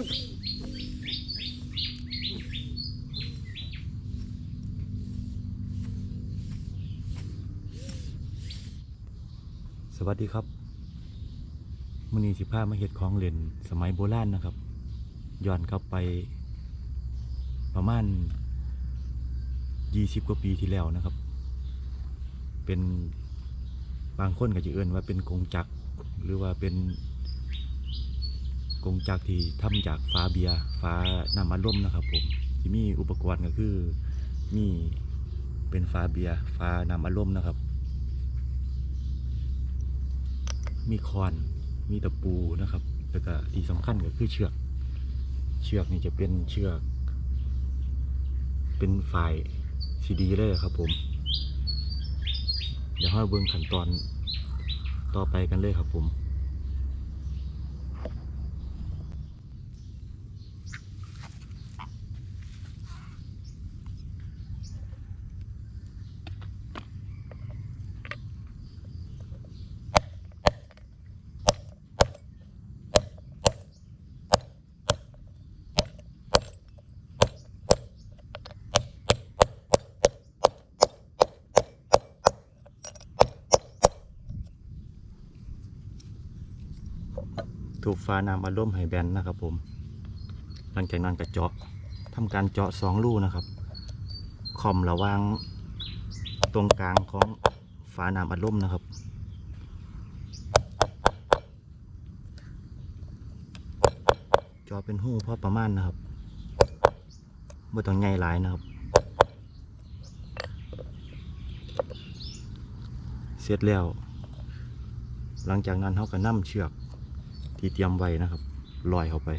สวัสดีครับมือนีสิพามาเฮ็ดของเล่นสมัยโบราณนะครับ ย้อนกลับไปประมาณ 20 กว่าปีที่แล้วนะครับ เป็นบางคนก็จะเอื่นว่าเป็นกงจักรหรือว่าเป็น กงจักรที่ทำจากฟ้าเบียร์ฟ้าน้ำอัดลมนะครับผมที่มีอุปกรณ์ก็คือมีเป็นฟ้าเบียร์ฟ้าน้ำอัดลมนะครับ มีคอนมีตะปูนะครับแล้วก็ที่สำคัญก็คือเชือกเชือกนี่จะเป็นเชือก เป็นฝ่ายซีดีเลยครับผม เดี๋ยวให้เบิ่งขั้นตอนต่อไปกันเลยครับผม ถูกฟ้าน้ำอารมณ์ให้แบนนะครับผม หลังจากนั้นก็เจาะทำการเจาะสองรูนะครับคอมระว่างตรงกลางของฝาน้ำอารมณ์นะครับเจาะเป็นหูพอประมาณนะครับไม่ต้องใหญ่หลายนะครับ เสร็จแล้ว หลังจากนั้นเขาก็นำเชือก ที่เตรียมไว้นะครับลอยเข้าไป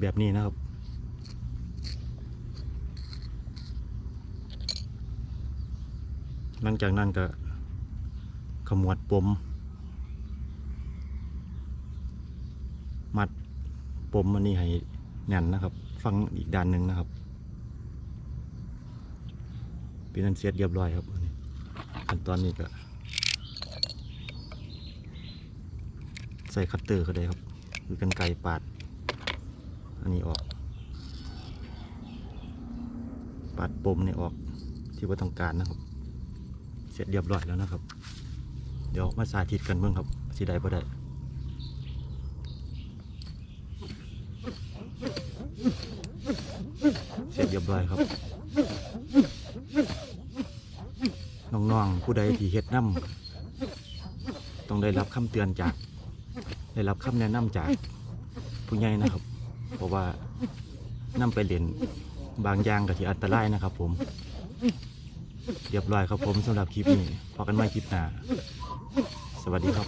แบบนี้นะครับ หลังจากนั้นก็ขมวดปม มัดปมมันนี่ให้แน่นนะครับ ฟังอีกด้านหนึ่งนะครับเป็นอันเสร็จเรียบร้อยครับขั้นตอนนี้ก็ใส่คัตเตอร์ก็ได้ครับ หรือกันไกรปาด อันนี้ออก ปัดปมนี่ออกที่ว่าต้องการนะครับ เสร็จเรียบร้อยแล้วนะครับ เดี๋ยวมาสาธิตกันเบิ่งครับสิได้บ่ได้เสร็จเรียบร้อยครับน้องๆผู้ใดที่เฮ็ดน้ำต้องได้รับคำเตือนจาก ได้รับคำแนะนำจากผู้ใหญ่นะครับ เพราะว่านํไปเล่นบางอย่างกับที่อันตรายนะครับ ผม เรียบร้อยครับผมสำหรับคลิปนี้พอกันใหม่คลิปหน้า สวัสดีครับ